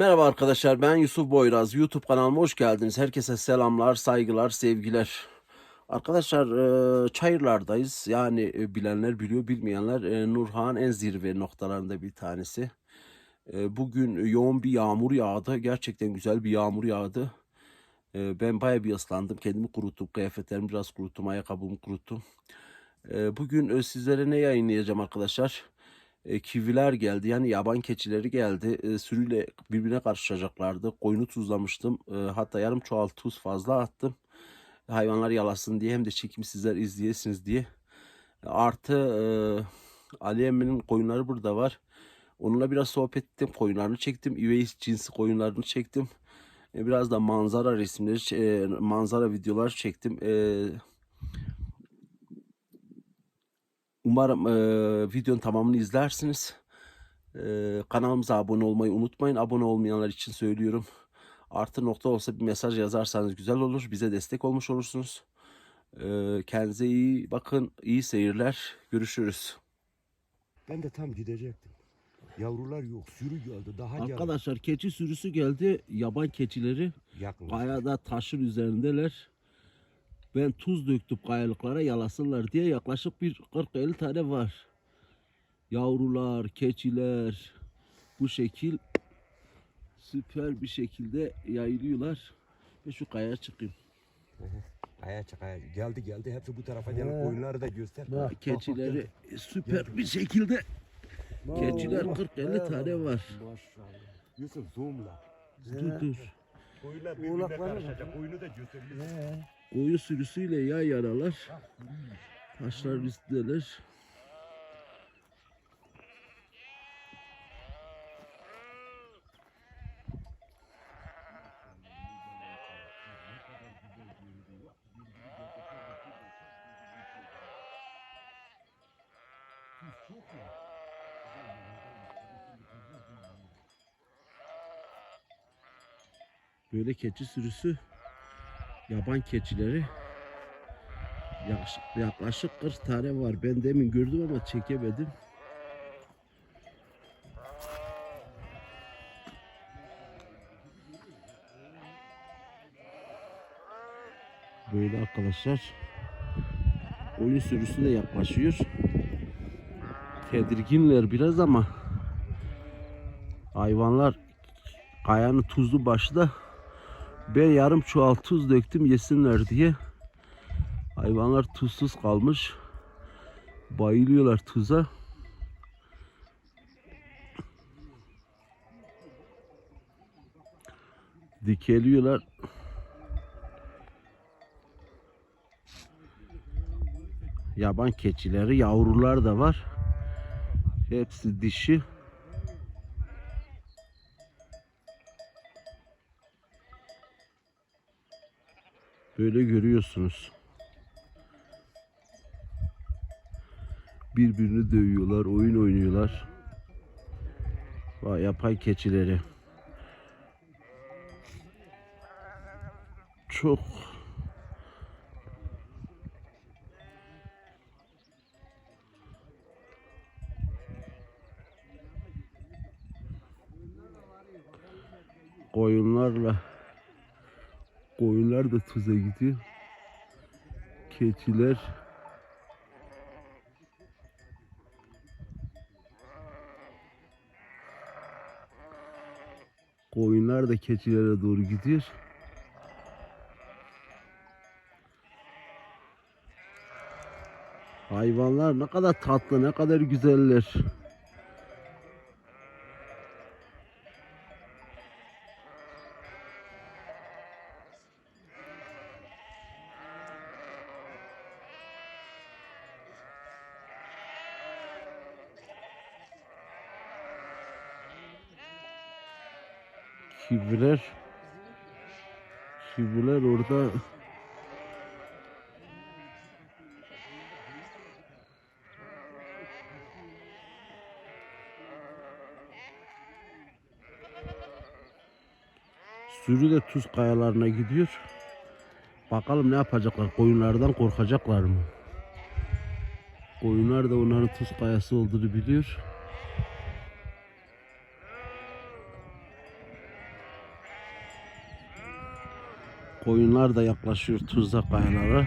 Merhaba arkadaşlar ben Yusuf Boyraz. YouTube kanalıma hoş geldiniz. Herkese selamlar, saygılar, sevgiler. Arkadaşlar e, Çayırlar'dayız. Yani e, bilenler biliyor, bilmeyenler e, Nurhan en zirve noktalarında bir tanesi. Bugün yoğun bir yağmur yağdı. Gerçekten güzel bir yağmur yağdı. Ben bayağı bir ıslandım. Kendimi kuruttum. Kıyafetlerimi biraz kuruttum. Ayakkabımı kuruttum. Bugün sizlere ne yayınlayacağım arkadaşlar? E, kiviler geldi yani yaban keçileri geldi. E, sürüyle birbirine karışacaklardı. Koyunu tuzlamıştım. E, hatta yarım çuval tuz fazla attım. Hayvanlar yalasın diye hem de çekim sizler izleyesiniz diye. Artı e, Ali Emmi'nin koyunları burada var. Onunla biraz sohbet ettim. Koyunlarını çektim. Üveys cinsi koyunlarını çektim. E, biraz da manzara resimleri, e, manzara videolar çektim. E, Umarım eee, videonun tamamını izlersiniz. Eee, kanalımıza abone olmayı unutmayın. Abone olmayanlar için söylüyorum. Artı nokta olsa bir mesaj yazarsanız güzel olur. Bize destek olmuş olursunuz. Eee, kendinize iyi bakın. İyi seyirler. Görüşürüz. Ben de tam gidecektim. Yavrular yok, sürü geldi. Daha geldi. Arkadaşlar keçi sürüsü geldi. Yaban keçileri Yakın. kayada taşın üzerindeler. Ben tuz döktüm kayalıklara yalasınlar diye yaklaşık bir 40-50 tane var. Yavrular, keçiler bu şekil süper bir şekilde yayılıyorlar. Ve şu kayaya çıkayım. Aya çık aya. Geldi geldi. Hepsi bu tarafa gelip koyunları da göster. Bak, bak, keçileri bak, süper bir şekilde keçiler Allah. 40-50 tane var. Maşallah. Yusuf zoomla. Dur dur. Koyunlar birbirine karışacak. Koyunu da göster. Koyu sürüsüyle yay yaralar. Taşlar üstündeler. Böyle keçi sürüsü yaban keçileri yaklaşık, yaklaşık 40 tane var. Ben demin gördüm ama çekemedim. Böyle arkadaşlar. Oyun sürüsü de yaklaşıyor. Tedirginler biraz ama hayvanlar kayanın tuzlu başta ben yarım çuval tuz döktüm yesinler diye. Hayvanlar tuzsuz kalmış. Bayılıyorlar tuza. Dikeliyorlar. Yaban keçileri, yavrular da var. Hepsi dişi. Böyle görüyorsunuz. Birbirini dövüyorlar, oyun oynuyorlar. Vay yapay keçileri. Çok koyunlarla koyunlar da tuza gidiyor. Keçiler Koyunlar da keçilere doğru gidiyor. Hayvanlar ne kadar tatlı, ne kadar güzeller. Kibirler Kibirler orada Sürü de tuz kayalarına gidiyor. Bakalım ne yapacaklar? Koyunlardan korkacaklar mı? Koyunlar da onların tuz kayası olduğunu biliyor. Koyunlar da yaklaşıyor Tuzla kayalara.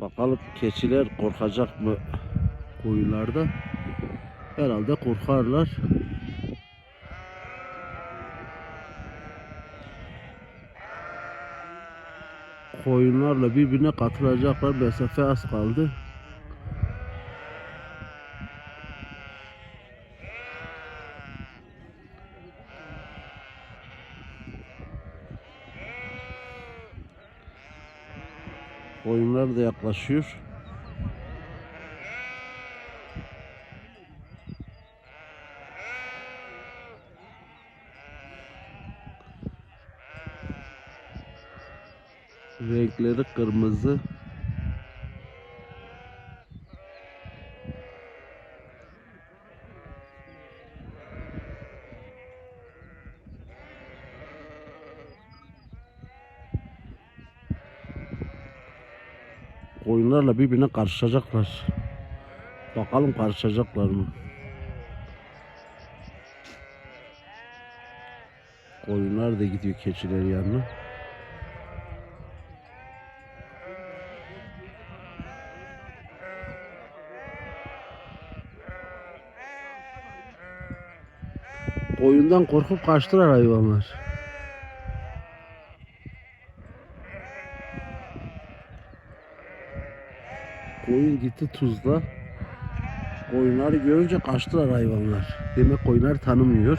Bakalım keçiler korkacak mı koyunlarda? Herhalde korkarlar. Koyunlarla birbirine katılacaklar. Mesafe az kaldı. Koyunlar da yaklaşıyor. Renkleri kırmızı. Birbirine karışacaklar. Bakalım karışacaklar mı? Koyunlar da gidiyor keçiler yanına. Koyundan korkup kaçtılar hayvanlar. Koyun gitti tuzla. Koyunları görünce kaçtılar hayvanlar. Demek koyunlar tanımıyor.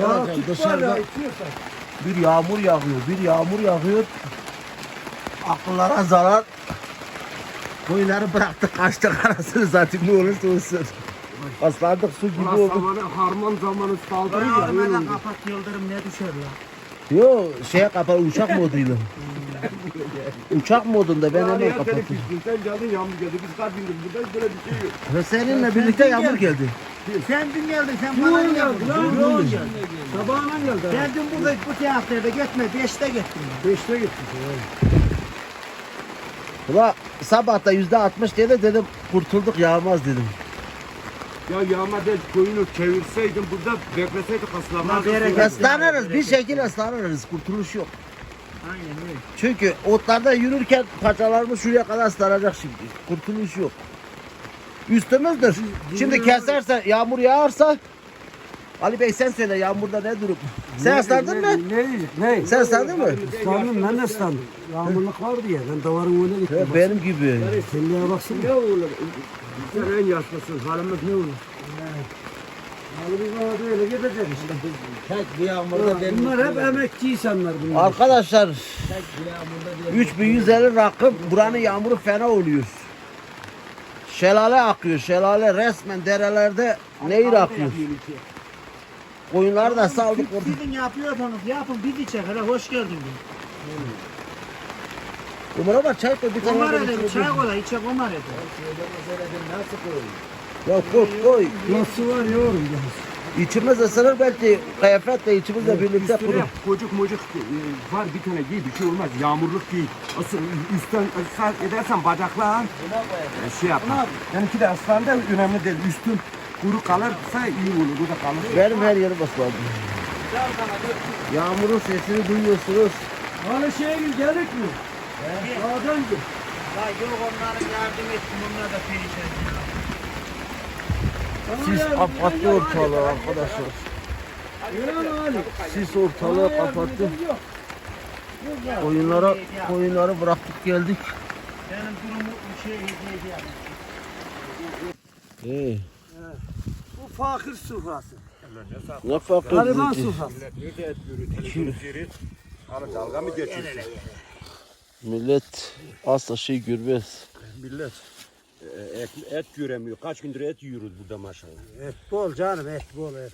Ya dışarıda bir yağmur yağıyor, bir yağmur yağıyor. Akıllara zarar. Koyunları bıraktık, kaçtık arasını zaten ne olursa olsun. Aslandık su gibi oldu. Zamanı harman zamanı saldırı ya. öyle oldu. kapat yıldırım ne düşer ya? Yo şeye kapalı uçak moduyla. Uçak modunda ben hemen kapattım. sen geldin yağmur geldi. Biz kalp indik. Burada böyle bir şey yok. Ve seninle birlikte yağmur geldi. Sen dün geldin, sen bana Yoğun geldin. geldi lan. Yoğun geldi. Sabahına geldi. Ben dün burada bu tiyatroda gitme, beşte gittim. Beşte gittik. Ula sabahta yüzde altmış dedi dedim kurtulduk yağmaz dedim. Ya yağma değil koyunu çevirseydin burada bekleseydik aslanlar. Lan bereket. Islanırız bir şekilde ıslanırız kurtuluş yok. Aynen öyle. Çünkü otlarda yürürken paçalarımız şuraya kadar ıslanacak şimdi. Kurtuluş yok. Üstümüzdür. Şimdi keserse yağmur yağarsa Ali Bey sen söyle yağmurda ne durum? Sen ıslandın mı? Ne? Ne? Sen ıslandın mı? Islandım ben de ıslandım. Yağmurluk vardı ya ben davarın önüne gittim. Ya benim gibi. Senliğe baksana. Ne olur? Sen en yaşlısın. Halimiz ne olur? Abi biz bana da öyle gidecek işte. Tek bir yağmurda benim. Bunlar hep emekçi insanlar bunlar. Arkadaşlar Tek bir yağmurda benim. 3150 rakım buranın yağmuru fena oluyor. Şelale akıyor. Şelale resmen derelerde nehir akıyor. Koyunları da saldık orada. Sizin yapıyordunuz yapın bizi çek hele hoş geldin. Numara var çay koy bir tane. İçine çay koy. kola içe komar edelim. Ya koy koy. Nasıl var yorum İçimiz ısınır belki kıyafetle içimizle birlikte kurur. Üstüne kocuk mocuk e, var bir tane giy bir şey olmaz. Yağmurluk giy. Asıl üstten ısrar edersen bacaklar e, şey yapar. Benimki de aslan da önemli değil. Üstün kuru kalırsa iyi olur. Bu da kalır. Benim her yerim ıslandı. Yağmurun sesini duyuyorsunuz. Hani şeye gir gerek mi? Dağdan gir. La yok onların yardım etsin onlar da perişan. Sis kapattı ortalığı arkadaşlar. Yunan Ali. Sis ortalığı kapattı. Koyunlara koyunları bıraktık geldik. Benim durumu bir şey hediye Ee, Bu fakir sufrası. ne fark Gariban sufrası. Abi dalga mı geçiyorsun? Millet asla şey görmez. Millet e, et, et göremiyor. Kaç gündür et yiyoruz burada maşallah. Et bol canım et bol et.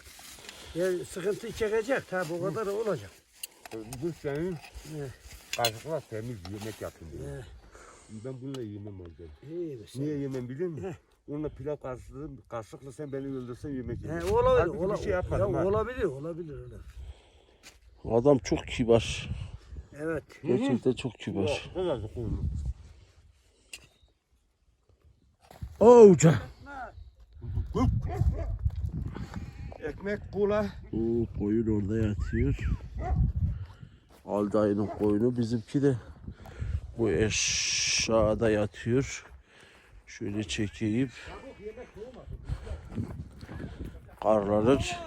Ya sıkıntı çekecek tabi o kadar olacak. Bu senin kaşıkla temiz yemek yaptın diyor. Ben bununla yemem misin? Niye yemem biliyor musun? Onunla pilav kaşıkla, kaşıkla sen beni öldürsen yemek He, yemem. olabilir. Halbuki ola- bir şey yapmadım ya, ha. olabilir, olabilir öyle. Adam çok kibar. Evet. Gerçekten çok kibar. Kızarcık koyun. Oğuca. Ekmek, kola. Oo, koyun orada yatıyor. Aldayı'nın koyunu bizimki de bu aşağıda yatıyor. Şöyle çekeyim. Karlanır.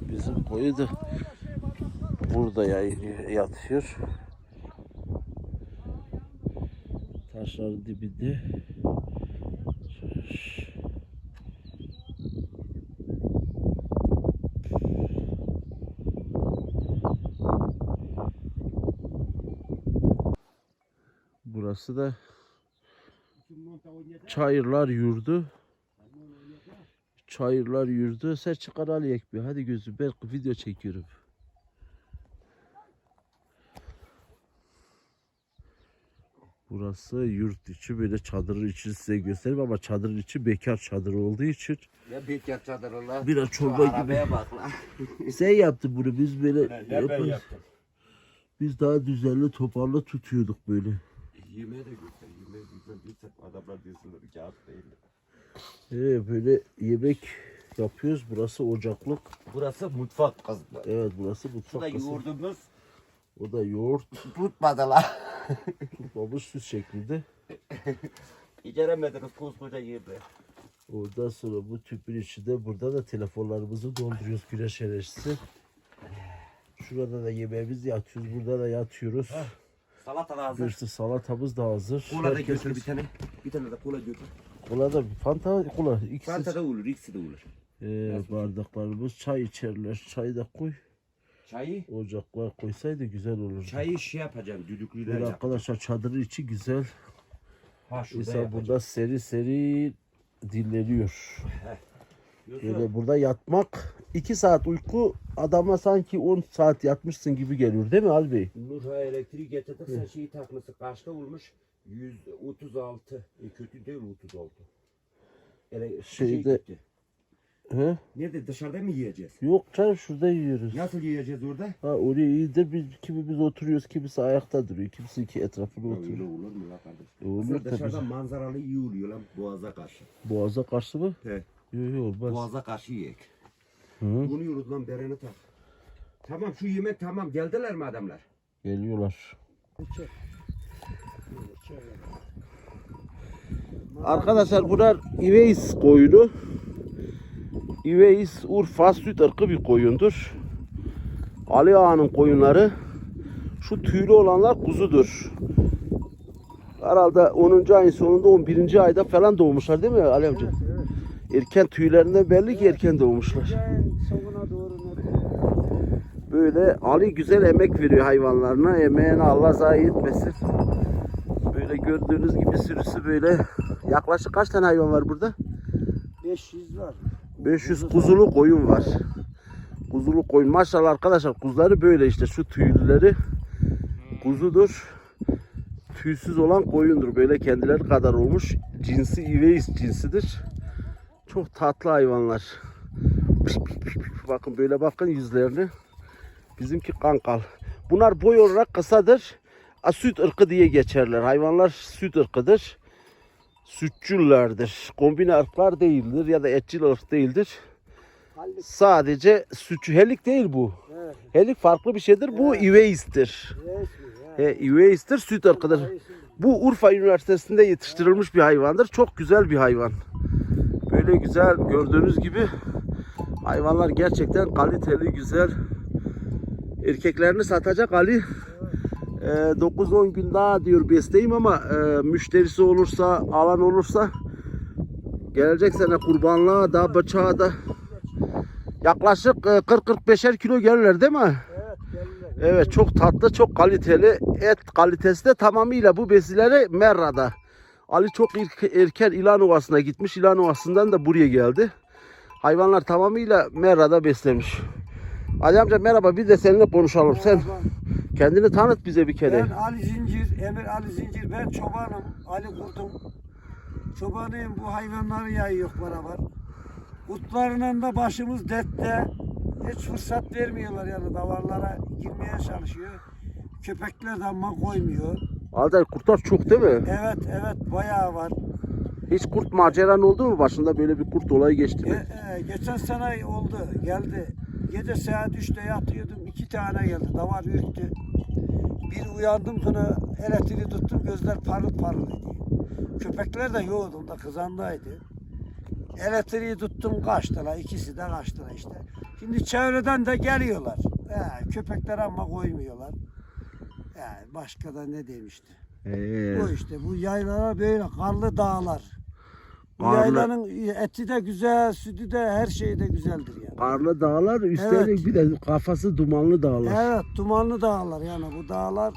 Bizim koyu da burada yatıyor. Taşların dibinde. Burası da Çayırlar yurdu. Çayırlar yurdu. Sen çıkar al yek bir. Hadi gözüm ben video çekiyorum. Burası yurt içi böyle çadırın içini size göstereyim ama çadırın içi bekar çadırı olduğu için Ya bekar çadırı lan. biraz çorba gibi. bak lan. Sen yaptın bunu biz böyle Ne ben yaparız. yaptım. Biz daha düzenli toparlı tutuyorduk böyle. Yemeğe de götür. Yemeğe güzel gitsek adamlar desinler kağıt değil. Ee, böyle yemek yapıyoruz. Burası ocaklık. Burası mutfak kızım. Evet burası mutfak kısmı. yoğurdumuz O da yoğurt tutmadı lan. tutmamış süt şeklinde. Beceremediniz koskoca yerde. Ondan sonra bu tüpün içinde burada da telefonlarımızı dolduruyoruz güneş enerjisi. Şurada da yemeğimizi yatıyoruz. Burada da yatıyoruz. Salata da hazır. Görüşte salatamız da hazır. Kola da Herkes- götür bir tane. Bir tane de kola götür. Kola da Fanta kola. İkisi. Fanta da olur, ikisi de olur. Ee, bardaklarımız çay içerler. Çay da koy. Çayı, Ocaklar koysaydı güzel olurdu. çayı şey yapacağım, düdüklüyle Böyle yap. arkadaşlar çadırın içi güzel. Ha şurada yapacağım. burada seri seri dinleniyor. Yusuf, Böyle burada yatmak 2 saat uyku adama sanki 10 saat yatmışsın gibi geliyor değil mi Ali Bey? Nurha elektriği getirdik, sen şeyi takması kaçta olmuş? 136. E, kötü değil 36. Ele, şey Şeyde- gitti. He? Nerede dışarıda mı yiyeceğiz? Yok canım şurada yiyoruz. Nasıl yiyeceğiz orada? Ha oraya iyidir biz kimimiz oturuyoruz kimisi ayakta duruyor kimisi ki etrafında Ya Öyle oturuyor. olur mu la kardeş? E, olur tabii. dışarıdan manzaralı iyi oluyor lan boğaza karşı. Boğaza karşı mı? He. Yok yok olmaz. Boğaza karşı yiyek. Hı. Bunu yiyoruz lan bereni tak. Tamam şu yemek tamam geldiler mi adamlar? Geliyorlar. Arkadaşlar bunlar İveys koyunu. İveys Urfa süt ırkı bir koyundur. Ali Ağa'nın koyunları. Şu tüylü olanlar kuzudur. Herhalde 10. ayın sonunda 11. ayda falan doğmuşlar değil mi Ali amca? Erken tüylerinden belli ki erken doğmuşlar. Böyle Ali güzel emek veriyor hayvanlarına. Emeğine Allah zayi etmesin. Böyle gördüğünüz gibi sürüsü böyle. Yaklaşık kaç tane hayvan var burada? 500 var. 500 kuzulu koyun var. Kuzulu koyun. Maşallah arkadaşlar kuzuları böyle işte şu tüylüleri kuzudur. Tüysüz olan koyundur. Böyle kendileri kadar olmuş. Cinsi Iveis cinsidir. Çok tatlı hayvanlar. Bakın böyle bakın yüzlerini. Bizimki kankal. Bunlar boy olarak kısadır. Süt ırkı diye geçerler. Hayvanlar süt ırkıdır. Sütçüllerdir. Kombine ırklar değildir ya da etçil ırk değildir. Halbuki Sadece sütçü. Helik değil bu. evet. Helik farklı bir şeydir. Bu Iveis'tir. Iveis'tir, süt ırkıdır. Bu Urfa Üniversitesi'nde yetiştirilmiş bir hayvandır. Çok güzel bir hayvan. Böyle güzel gördüğünüz gibi hayvanlar gerçekten kaliteli, güzel. Erkeklerini satacak Ali. Ee, 9-10 gün daha diyor besleyeyim ama e, müşterisi olursa, alan olursa gelecek sene kurbanlığa da bıçağa da yaklaşık e, 40-45'er kilo gelirler değil mi? Evet gelirler. Evet çok tatlı, çok kaliteli. Et kalitesi de tamamıyla bu besileri Merra'da. Ali çok erken İlan Ovası'na gitmiş. İlan Ovası'ndan da buraya geldi. Hayvanlar tamamıyla Merra'da beslemiş. Ali amca merhaba bir de seninle konuşalım. Sen Merhaba. Kendini tanıt bize bir kere. Ben Ali Zincir, Emir Ali Zincir. Ben çobanım. Ali Kurdum. Çobanıyım. Bu hayvanları yayıyor beraber. Kutlarının da başımız dertte. Hiç fırsat vermiyorlar yani davarlara girmeye çalışıyor. Köpekler de ama koymuyor. Alday kurtlar çok değil mi? Evet evet bayağı var. Hiç kurt maceran oldu mu? Başında böyle bir kurt olayı geçti E, mi? e, geçen sene oldu geldi. Gece saat 3'te yatıyordum. iki tane geldi. Davar ürktü. Bir uyandım kına elektriği tuttum. Gözler parıl parıl ediyor. Köpekler de yoktu onda kızandaydı. Elektriği tuttum kaçtılar. ikisi de kaçtılar işte. Şimdi çevreden de geliyorlar. He, köpekler ama koymuyorlar. Yani başka da ne demişti. Ee, Bu işte bu yaylalar böyle karlı dağlar. Yaylanın eti de güzel, sütü de her şeyi de güzeldir yani. karlı dağlar üstelik Evet. bir de kafası dumanlı dağlar. Evet, dumanlı dağlar yani bu dağlar.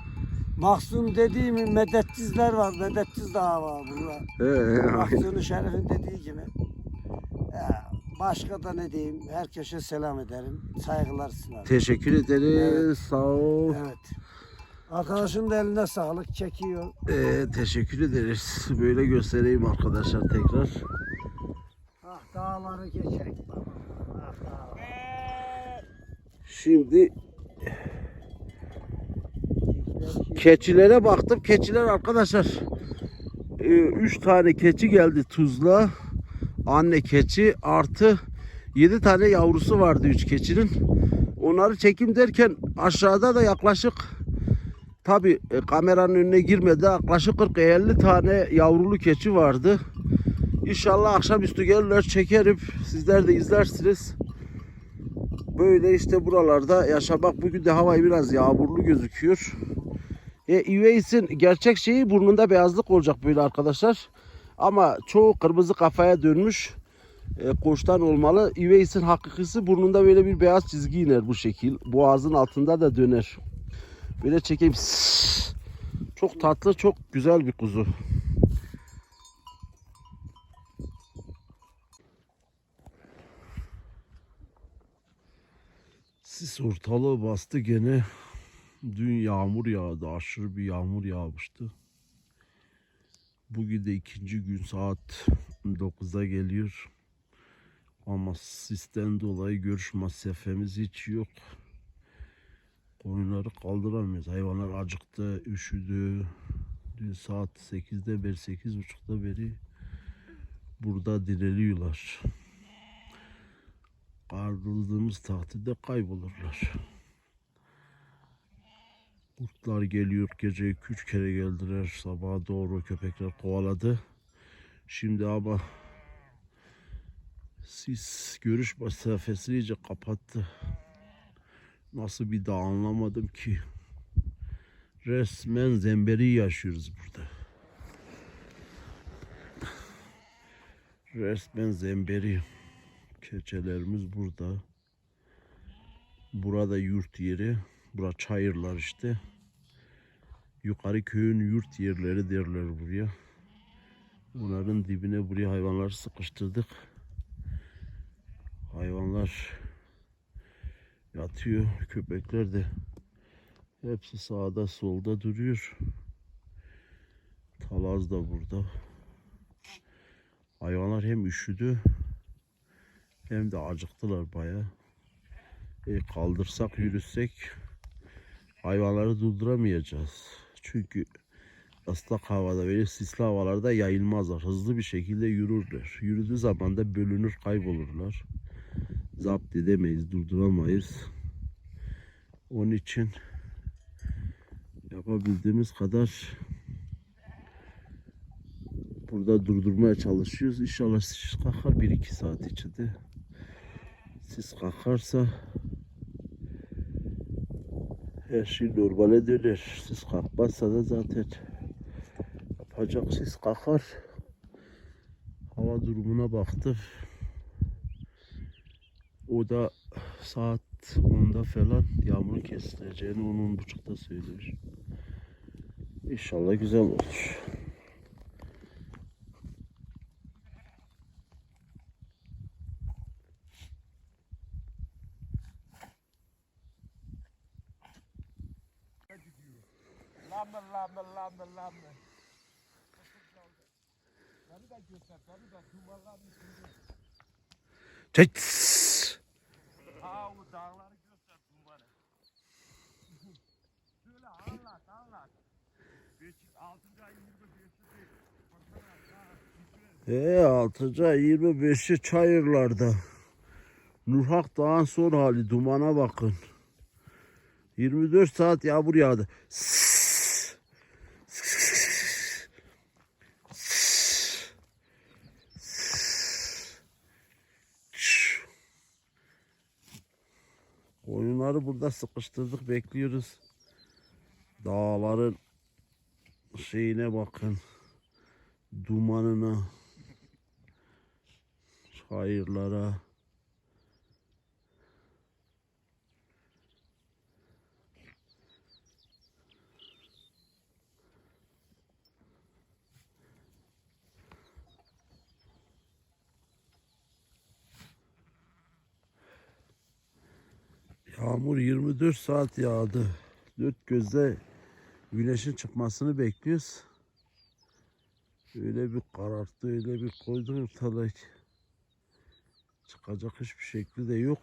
Mahsun dediğim medettizler var, medettiz dağı var burada. Ee, Mahsun Şerif'in dediği gibi. Başka da ne diyeyim, herkese selam ederim, saygılar sunarım. Teşekkür ederiz. Evet. Sağ ol. Evet. Arkadaşın da eline sağlık, çekiyor. Ee, teşekkür ederiz. Böyle göstereyim arkadaşlar tekrar. Ah dağları geçerek. Ah. Şimdi keçilere baktım. Keçiler arkadaşlar 3 tane keçi geldi tuzla. Anne keçi artı 7 tane yavrusu vardı 3 keçinin. Onları çekim derken aşağıda da yaklaşık tabi kameranın önüne girmedi. Yaklaşık 40-50 tane yavrulu keçi vardı. İnşallah akşamüstü gelirler çekerim. Sizler de izlersiniz. Böyle işte buralarda yaşamak bugün de havayı biraz yağmurlu gözüküyor. E, Iveis'in gerçek şeyi burnunda beyazlık olacak böyle arkadaşlar. Ama çoğu kırmızı kafaya dönmüş. E, koçtan olmalı. Iveis'in hakikisi burnunda böyle bir beyaz çizgi iner bu şekil. Boğazın altında da döner. Böyle çekeyim. Çok tatlı, çok güzel bir kuzu. Sis ortalığı bastı gene. Dün yağmur yağdı. Aşırı bir yağmur yağmıştı. Bugün de ikinci gün saat 9'da geliyor. Ama sisten dolayı görüş mesafemiz hiç yok. Koyunları kaldıramıyoruz. Hayvanlar acıktı, üşüdü. Dün saat 8'de beri, 8.30'da beri burada direliyorlar. Kaldırdığımız takdirde kaybolurlar. Kurtlar geliyor gece 2-3 kere geldiler. Sabaha doğru köpekler kovaladı. Şimdi ama sis görüş mesafesini iyice kapattı. Nasıl bir dağ anlamadım ki. Resmen zemberi yaşıyoruz burada. Resmen zemberi. Keçelerimiz burada. Burada yurt yeri. Bura çayırlar işte. Yukarı köyün yurt yerleri derler buraya. Bunların dibine buraya hayvanları sıkıştırdık. Hayvanlar yatıyor. Köpekler de hepsi sağda solda duruyor. Talaz da burada. Hayvanlar hem üşüdü hem de acıktılar baya. E, kaldırsak yürüsek hayvanları durduramayacağız. Çünkü ıslak havada böyle sisli havalarda yayılmazlar. Hızlı bir şekilde yürürler. Yürüdüğü zaman da bölünür kaybolurlar. Zapt edemeyiz, durduramayız. Onun için yapabildiğimiz kadar burada durdurmaya çalışıyoruz. İnşallah sis kalkar 1-2 saat içinde. Sis kalkarsa her şey normale döner. Sis kalkmazsa da zaten yapacak sis kalkar. Hava durumuna baktık. O da saat 10'da falan yağmurun kesileceğini 10-10.30'da söylüyor. İnşallah güzel olur. Lamır lamır lamır lamır. Beni de göster, beni de dumanların içinde. Tıs! Ha o dağları göster dumanı. Söyle anlat anlat. Beşik 6. ay 25'i değil. Baksana, ha, E 6. ay 25'i çayırlarda. Nurhak Dağı'nın son hali dumana bakın. 24 saat yağmur yağdı. Koyunları burada sıkıştırdık bekliyoruz. Dağların şeyine bakın. Dumanına. Çayırlara. Yağmur 24 saat yağdı. Dört gözle güneşin çıkmasını bekliyoruz. Öyle bir kararttı, öyle bir koydu ortalık. Çıkacak hiçbir şekli de yok.